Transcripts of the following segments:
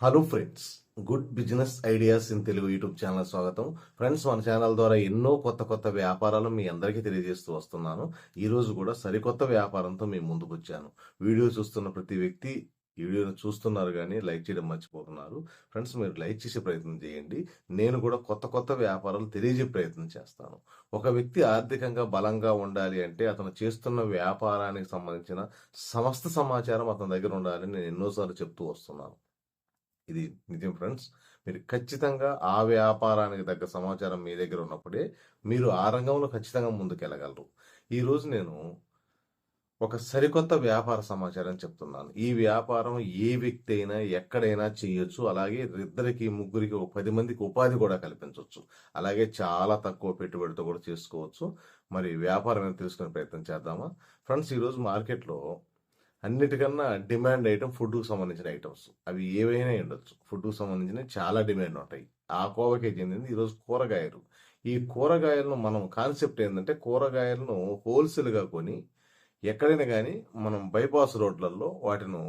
Hello friends good business ideas in Telugu YouTube channel స్వాగతం. Friends మన channel ద్వారా ఎన్నో కొత్త కొత్త వ్యాపారాలు మీ అందరికీ తెలియజేస్తూ వస్తున్నాను. ఈరోజు కూడా సరికొత్త వ్యాపారంతో మీ ముందుకు వచ్చాను. వీడియో చూస్తున్న ప్రతి వ్యక్తి ఈ వీడియోను చూస్తున్నారు కానీ లైక్ చేయడం మర్చిపోతున్నారు. ఫ్రెండ్స్ మీరు లైక్ చేసే ప్రయత్నం చేయండి. నేను కూడా కొత్త కొత్త వ్యాపారాలు తెలియజే ప్రయత్నం చేస్తాను. ఒక వ్యక్తి ఆర్థికంగా బలంగా ఉండాలి అంటే అతను చేస్తున్న వ్యాపారానికి సంబంధించిన సమస్త సమాచారం అతని దగ్గర ఉండాలని నేను ఎన్నోసార్లు చెప్తూ వస్తున్నాను. ఇది నిజం ఫ్రెండ్స్. మీరు ఖచ్చితంగా ఆ వ్యాపారానికి తగ్గ సమాచారం మీ దగ్గర ఉన్నప్పుడే మీరు ఆ రంగంలో ఖచ్చితంగా ముందుకెళ్ళగలరు. ఈరోజు నేను ఒక సరికొత్త వ్యాపార సమాచారం చెప్తున్నాను. ఈ వ్యాపారం ఏ వ్యక్తి అయినా ఎక్కడైనా చేయొచ్చు. అలాగే ఇద్దరికి ముగ్గురికి ఒక పది మందికి ఉపాధి కూడా కల్పించవచ్చు అలాగే చాలా తక్కువ పెట్టుబడితో కూడా చేసుకోవచ్చు. మరి వ్యాపారం ఏమైనా తెలుసుకునే ప్రయత్నం చేద్దామా? ఫ్రెండ్స్ ఈరోజు మార్కెట్లో అన్నిటికన్నా డిమాండ్ ఐటమ్ ఫుడ్కు సంబంధించిన ఐటమ్స్. అవి ఏవైనా ఉండొచ్చు. ఫుడ్కు సంబంధించిన చాలా డిమాండ్ ఉంటాయి. ఆ కోవకే చెందింది ఈరోజు కూరగాయలు. ఈ కూరగాయలను మనం కాన్సెప్ట్ ఏంటంటే కూరగాయలను హోల్సేల్గా కొని ఎక్కడైనా కానీ మనం బైపాస్ రోడ్లలో వాటిని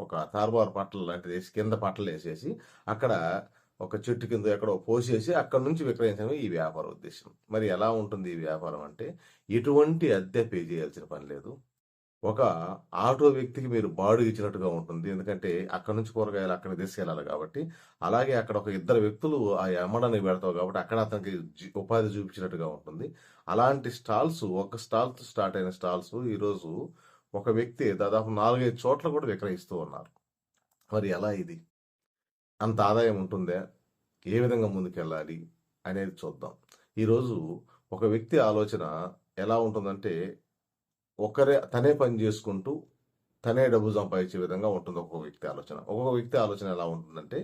ఒక తార్బార్ పట్టలు లాంటిది వేసి కింద పట్టలు వేసేసి అక్కడ ఒక చెట్టు కింద ఎక్కడో పోసేసి అక్కడ నుంచి విక్రయించడమే ఈ వ్యాపార ఉద్దేశం. మరి ఎలా ఉంటుంది ఈ వ్యాపారం అంటే ఎటువంటి అద్దె పే చేయాల్సిన పని లేదు. ఒక ఆటో వ్యక్తికి మీరు బాడుగ ఇచ్చినట్టుగా ఉంటుంది. ఎందుకంటే అక్కడ నుంచి కూరగాయలు అక్కడ తీసుకెళ్ళాలి కాబట్టి. అలాగే అక్కడ ఒక ఇద్దరు వ్యక్తులు ఆ అమ్మడానికి పెడతావు కాబట్టి అక్కడ అతనికి ఉపాధి చూపించినట్టుగా ఉంటుంది. అలాంటి స్టాల్స్ ఒక స్టాల్ స్టార్ట్ అయిన స్టాల్స్ ఈరోజు ఒక వ్యక్తి దాదాపు నాలుగైదు చోట్ల కూడా విక్రయిస్తూ ఉన్నారు. మరి ఎలా ఇది? అంత ఆదాయం ఉంటుందా? ఏ విధంగా ముందుకెళ్ళాలి అనేది చూద్దాం. ఈరోజు ఒక వ్యక్తి ఆలోచన ఎలా ఉంటుందంటే ఒకరే తనే పని చేసుకుంటూ తనే డబ్బు సంపాదించే విధంగా ఉంటుంది ఒక్కొక్క వ్యక్తి ఆలోచన. ఒక్కొక్క వ్యక్తి ఆలోచన ఎలా ఉంటుందంటే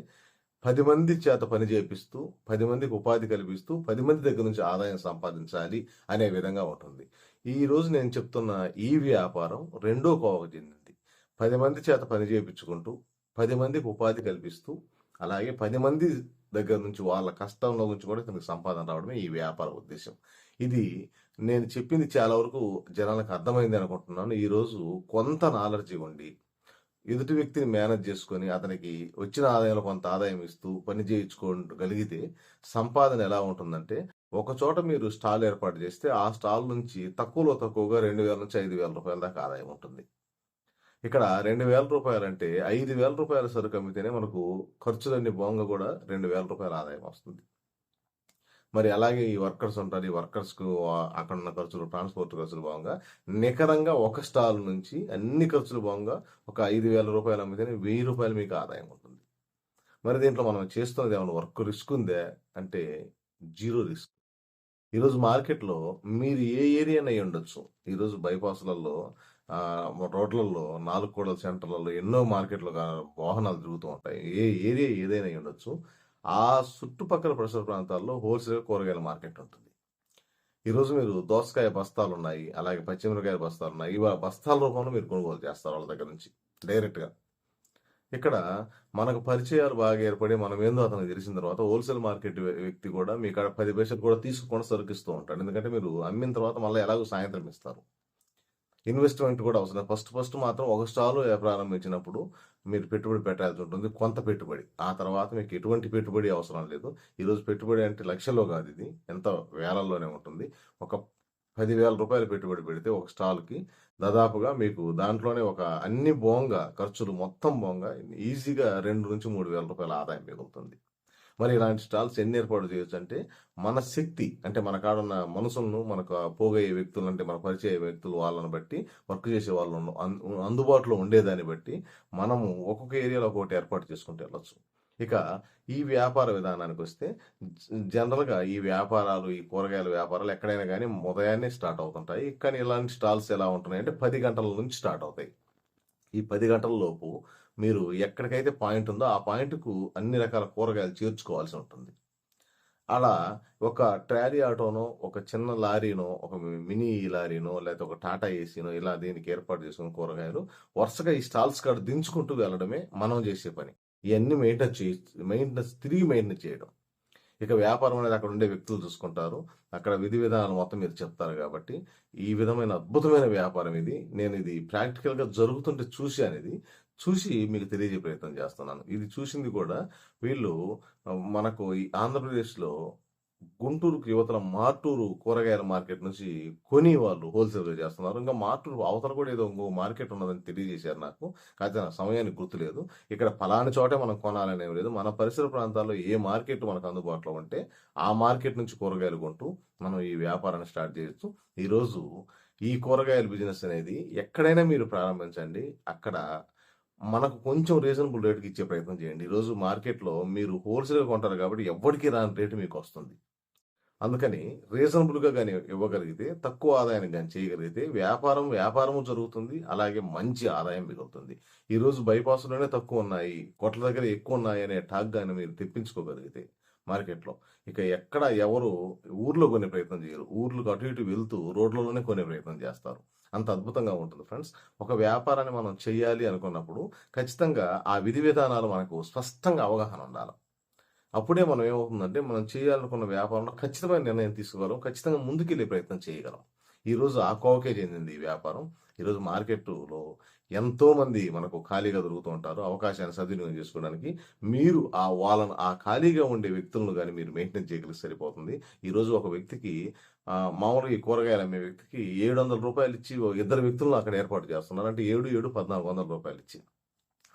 పది మంది చేత పని చేపిస్తూ పది మందికి ఉపాధి కల్పిస్తూ పది మంది దగ్గర నుంచి ఆదాయం సంపాదించాలి అనే విధంగా ఉంటుంది. ఈ రోజు నేను చెప్తున్న ఈ వ్యాపారం రెండో కోవకు చెందింది. పది మంది చేత పని చేయించుకుంటూ పది మందికి ఉపాధి కల్పిస్తూ అలాగే పది మంది దగ్గర నుంచి వాళ్ళ కష్టంలో నుంచి కూడా తనకు సంపాదన రావడమే ఈ వ్యాపార ఉద్దేశం. ఇది నేను చెప్పింది చాలా వరకు జనాలకు అర్థమైంది అనుకుంటున్నాను. ఈరోజు కొంత నాలెడ్జ్ ఉండి ఎదుటి వ్యక్తిని మేనేజ్ చేసుకొని అతనికి వచ్చిన ఆదాయంలో కొంత ఆదాయం ఇస్తూ పని చేయించుకోగలిగితే సంపాదన ఎలా ఉంటుందంటే ఒక చోట మీరు స్టాల్ ఏర్పాటు చేస్తే ఆ స్టాల్ నుంచి తక్కువలో తక్కువగా రెండు వేల నుంచి ఐదు వేల రూపాయల దాకా ఆదాయం ఉంటుంది. ఇక్కడ రెండు వేల రూపాయలు అంటే ఐదు వేల రూపాయల సరుకు అమ్మితేనే మనకు ఖర్చులన్నీ బోంగ కూడా రెండు వేల రూపాయల ఆదాయం వస్తుంది. మరి అలాగే ఈ వర్కర్స్ ఉంటారు. ఈ వర్కర్స్కు అక్కడ ఉన్న ఖర్చులు ట్రాన్స్పోర్ట్ ఖర్చులు బాగా నికరంగా ఒక స్టాల్ నుంచి అన్ని ఖర్చులు బాగా ఒక ఐదు వేల రూపాయలు అమ్మితేనే వెయ్యి రూపాయలు మీకు ఆదాయం ఉంటుంది. మరి దీంట్లో మనం చేస్తున్నది ఏమైనా వర్క్ రిస్క్ ఉందే? అంటే జీరో రిస్క్. ఈరోజు మార్కెట్లో మీరు ఏ ఏరియా అయి ఉండొచ్చు? ఈరోజు బైపాస్లలో రోడ్లలో నాలుగు కోడల సెంటర్లలో ఎన్నో మార్కెట్లు వాహనాలు తిరుగుతూ ఉంటాయి. ఏ ఏరియా ఏదైనా ఉండొచ్చు. ఆ చుట్టుపక్కల పరిసర ప్రాంతాల్లో హోల్సేల్ కూరగాయల మార్కెట్ ఉంటుంది. ఈరోజు మీరు దోసకాయ బస్తాలు ఉన్నాయి అలాగే పచ్చిమిరకాయ బస్తాలు ఉన్నాయి. ఇవి బస్తాల రూపంలో మీరు కొనుగోలు చేస్తారు వాళ్ళ దగ్గర నుంచి డైరెక్ట్గా. ఇక్కడ మనకు పరిచయాలు బాగా ఏర్పడి మనం ఏందో అతనికి తెలిసిన తర్వాత హోల్సేల్ మార్కెట్ వ్యక్తి కూడా మీ కాడ పది పైసలు కూడా తీసుకొని సరుకిస్తూ ఉంటాడు. ఎందుకంటే మీరు అమ్మిన తర్వాత మళ్ళీ ఎలాగో సాయంత్రం ఇస్తారు. ఇన్వెస్ట్మెంట్ కూడా అవసరం. ఫస్ట్ ఫస్ట్ మాత్రం ఒక స్టాల్ ప్రారంభించినప్పుడు మీరు పెట్టుబడి పెట్టాల్సి ఉంటుంది కొంత పెట్టుబడి. ఆ తర్వాత మీకు ఎటువంటి పెట్టుబడి అవసరం లేదు. ఈరోజు పెట్టుబడి అంటే లక్షల్లో కాదు ఇది ఎంత వేలల్లోనే ఉంటుంది. ఒక పదివేల రూపాయలు పెట్టుబడి పెడితే ఒక స్టాల్కి దాదాపుగా మీకు దాంట్లోనే ఒక అన్ని బోంగా ఖర్చులు మొత్తం బోంగా ఈజీగా రెండు నుంచి మూడు వేల రూపాయల ఆదాయం మిగులుతుంది. మరి ఇలాంటి స్టాల్స్ ఎన్ని ఏర్పాటు చేయొచ్చు అంటే మన శక్తి అంటే మన కాడున్న మనసులను మనకు పోగయ్యే వ్యక్తులు అంటే మన పరిచయ వ్యక్తులు వాళ్ళని బట్టి వర్క్ చేసే వాళ్ళు ఉన్న- అందుబాటులో ఉండేదాన్ని బట్టి మనము ఒక్కొక్క ఏరియాలో ఒక్కొక్కటి ఏర్పాటు చేసుకుంటూ వెళ్ళొచ్చు. ఇక ఈ వ్యాపార విధానానికి వస్తే జ- జనరల్గా ఈ వ్యాపారాలు ఈ కూరగాయల వ్యాపారాలు ఎక్కడైనా కానీ ఉదయాన్నే స్టార్ట్ అవుతుంటాయి. కానీ ఇలాంటి స్టాల్స్ ఎలా ఉంటున్నాయి అంటే పది గంటల నుంచి స్టార్ట్ అవుతాయి. ఈ పది గంటల లోపు మీరు ఎక్కడికైతే పాయింట్ ఉందో ఆ పాయింట్కు అన్ని రకాల కూరగాయలు చేర్చుకోవాల్సి ఉంటుంది. అలా ఒక ట్రాలీ ఆటోనో ఒక చిన్న లారీనో ఒక మినీ లారీనో లేకపోతే ఒక టాటా ఏసీనో ఇలా దీనికి ఏర్పాటు చేసుకున్న కూరగాయలు వరుసగా ఈ స్టాల్స్ కాడ దించుకుంటూ వెళ్ళడమే మనం చేసే పని. ఇవన్నీ మెయింటైన్ చే మెయింటెనెన్స్ తిరిగి మెయింటెన్ చేయడం. ఇక వ్యాపారం అనేది అక్కడ ఉండే వ్యక్తులు చూసుకుంటారు. అక్కడ విధి విధానాలు మొత్తం మీరు చెప్తారు కాబట్టి ఈ విధమైన అద్భుతమైన వ్యాపారం ఇది. నేను ఇది ప్రాక్టికల్గా జరుగుతుంటే చూశాను ఇది. చూసి మీకు తెలియజే ప్రయత్నం చేస్తున్నాను. ఇది చూసింది కూడా వీళ్ళు మనకు ఈ ఆంధ్రప్రదేశ్లో గుంటూరుకు యువతల మార్టూరు కూరగాయల మార్కెట్ నుంచి కొని వాళ్ళు హోల్సేల్ చేస్తున్నారు. ఇంకా మార్టూరు అవతల కూడా ఏదో ఇంకో మార్కెట్ ఉన్నదని తెలియజేశారు నాకు. కాకపోతే నా సమయానికి గుర్తులేదు. ఇక్కడ ఫలాని చోటే మనం కొనాలనేవి లేదు. మన పరిసర ప్రాంతాల్లో ఏ మార్కెట్ మనకు అందుబాటులో ఉంటే ఆ మార్కెట్ నుంచి కూరగాయలు కొంటూ మనం ఈ వ్యాపారాన్ని స్టార్ట్ చేయొచ్చు. ఈరోజు ఈ కూరగాయల బిజినెస్ అనేది ఎక్కడైనా మీరు ప్రారంభించండి. అక్కడ మనకు కొంచెం రీజనబుల్ రేట్కి ఇచ్చే ప్రయత్నం చేయండి. ఈరోజు మార్కెట్లో మీరు హోల్సేల్గా కొంటారు కాబట్టి ఎవరికి రాని రేటు మీకు వస్తుంది. అందుకని రీజనబుల్గా కానీ ఇవ్వగలిగితే తక్కువ ఆదాయాన్ని కానీ చేయగలిగితే వ్యాపారం వ్యాపారము జరుగుతుంది అలాగే మంచి ఆదాయం మిగులుతుంది. ఈరోజు బైపాస్లోనే తక్కువ ఉన్నాయి కొట్ల దగ్గర ఎక్కువ ఉన్నాయి అనే టాక్ కానీ మీరు తెప్పించుకోగలిగితే మార్కెట్లో. ఇక ఎక్కడ ఎవరు ఊర్లో కొనే ప్రయత్నం చేయరు. ఊర్లకు అటు ఇటు వెళ్తూ రోడ్లలోనే కొనే ప్రయత్నం చేస్తారు. అంత అద్భుతంగా ఉంటుంది ఫ్రెండ్స్. ఒక వ్యాపారాన్ని మనం చేయాలి అనుకున్నప్పుడు ఖచ్చితంగా ఆ విధి విధానాలు మనకు స్పష్టంగా అవగాహన ఉండాలి. అప్పుడే మనం ఏమవుతుందంటే మనం చేయాలనుకున్న వ్యాపారంలో ఖచ్చితమైన నిర్ణయం తీసుకోగలం. ఖచ్చితంగా ముందుకెళ్ళే ప్రయత్నం చేయగలం. ఈరోజు ఆ చెందింది ఈ వ్యాపారం. ఈరోజు మార్కెట్లో ఎంతోమంది మనకు ఖాళీగా దొరుకుతూ ఉంటారు. అవకాశాన్ని సద్వినియోగం చేసుకోవడానికి మీరు ఆ వాళ్ళను ఆ ఖాళీగా ఉండే వ్యక్తులను కానీ మీరు మెయింటైన్ చేయగలిగి సరిపోతుంది. ఈరోజు ఒక వ్యక్తికి మామూలుగా ఈ కూరగాయలు అమ్మే వ్యక్తికి ఏడు వందల రూపాయలు ఇచ్చి ఇద్దరు వ్యక్తులను అక్కడ ఏర్పాటు చేస్తున్నారు. అంటే ఏడు ఏడు పద్నాలుగు వందల రూపాయలు ఇచ్చి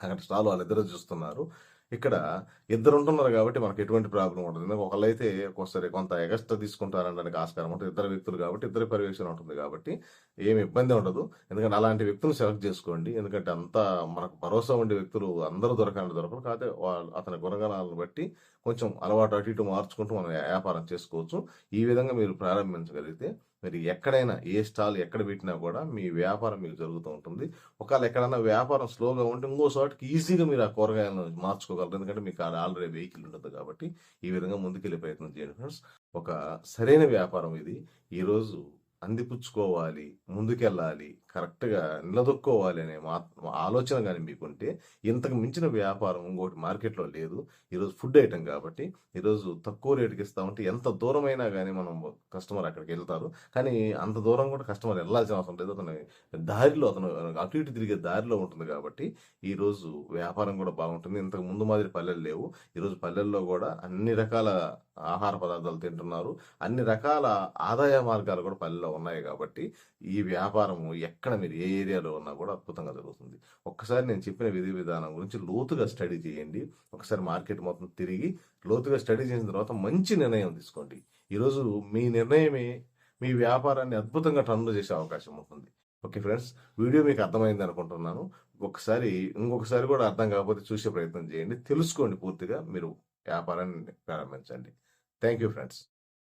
అక్కడ స్టాల్ వాళ్ళిద్దరూ చూస్తున్నారు. ఇక్కడ ఇద్దరు ఉంటున్నారు కాబట్టి మనకు ఎటువంటి ప్రాబ్లం ఉండదు. ఎందుకంటే ఒకళ్ళైతే ఒక్కోసారి కొంత ఎగస్ట్రా తీసుకుంటారనడానికి ఆస్కారం ఉంటుంది. ఇద్దరు వ్యక్తులు కాబట్టి ఇద్దరు పర్యవేక్షణ ఉంటుంది కాబట్టి ఏమి ఇబ్బంది ఉండదు. ఎందుకంటే అలాంటి వ్యక్తులు సెలెక్ట్ చేసుకోండి. ఎందుకంటే అంతా మనకు భరోసా ఉండే వ్యక్తులు అందరూ దొరకాలని దొరకరు. కాకపోతే వాళ్ళు అతని గుణగణాలను బట్టి కొంచెం అలవాటు అటు ఇటు మార్చుకుంటూ మనం వ్యాపారం చేసుకోవచ్చు. ఈ విధంగా మీరు ప్రారంభించగలిగితే మీరు ఎక్కడైనా ఏ స్టాల్ ఎక్కడ పెట్టినా కూడా మీ వ్యాపారం మీకు జరుగుతూ ఉంటుంది. ఒకవేళ ఎక్కడైనా వ్యాపారం స్లోగా ఉంటే ఇంకోసాటికి ఈజీగా మీరు ఆ కూరగాయలను మార్చుకోగలరు. ఎందుకంటే మీకు ఆల్రెడీ వెహికల్ ఉంటుంది కాబట్టి ఈ విధంగా ముందుకెళ్ళే ప్రయత్నం చేయండి ఫ్రెండ్స్. ఒక సరైన వ్యాపారం ఇది. ఈరోజు అందిపుచ్చుకోవాలి ముందుకెళ్ళాలి కరెక్ట్గా నిలదొక్కోవాలి అనే మా ఆలోచన కానీ మీకుంటే ఇంతకు మించిన వ్యాపారం ఇంకోటి మార్కెట్లో లేదు. ఈరోజు ఫుడ్ ఐటమ్ కాబట్టి ఈరోజు తక్కువ రేటుకి ఇస్తా ఉంటే ఎంత దూరమైనా కానీ మనం కస్టమర్ అక్కడికి వెళ్తారు. కానీ అంత దూరం కూడా కస్టమర్ వెళ్ళాల్సిన అవసరం లేదు. అతను దారిలో అతను అటు ఇటు తిరిగే దారిలో ఉంటుంది కాబట్టి ఈరోజు వ్యాపారం కూడా బాగుంటుంది. ఇంతకు ముందు మాదిరి పల్లెలు లేవు. ఈరోజు పల్లెల్లో కూడా అన్ని రకాల ఆహార పదార్థాలు తింటున్నారు. అన్ని రకాల ఆదాయ మార్గాలు కూడా పల్లెల్లో ఉన్నాయి కాబట్టి ఈ వ్యాపారము ఎక్కడ ఎక్కడ మీరు ఏ ఏరియాలో ఉన్నా కూడా అద్భుతంగా జరుగుతుంది. ఒక్కసారి నేను చెప్పిన విధి విధానం గురించి లోతుగా స్టడీ చేయండి. ఒకసారి మార్కెట్ మొత్తం తిరిగి లోతుగా స్టడీ చేసిన తర్వాత మంచి నిర్ణయం తీసుకోండి. ఈరోజు మీ నిర్ణయమే మీ వ్యాపారాన్ని అద్భుతంగా టర్న్ చేసే అవకాశం ఉంటుంది. ఓకే ఫ్రెండ్స్ వీడియో మీకు అర్థమైంది అనుకుంటున్నాను. ఒకసారి ఇంకొకసారి కూడా అర్థం కాకపోతే చూసే ప్రయత్నం చేయండి. తెలుసుకోండి పూర్తిగా మీరు వ్యాపారాన్ని ప్రారంభించండి. Thank you friends.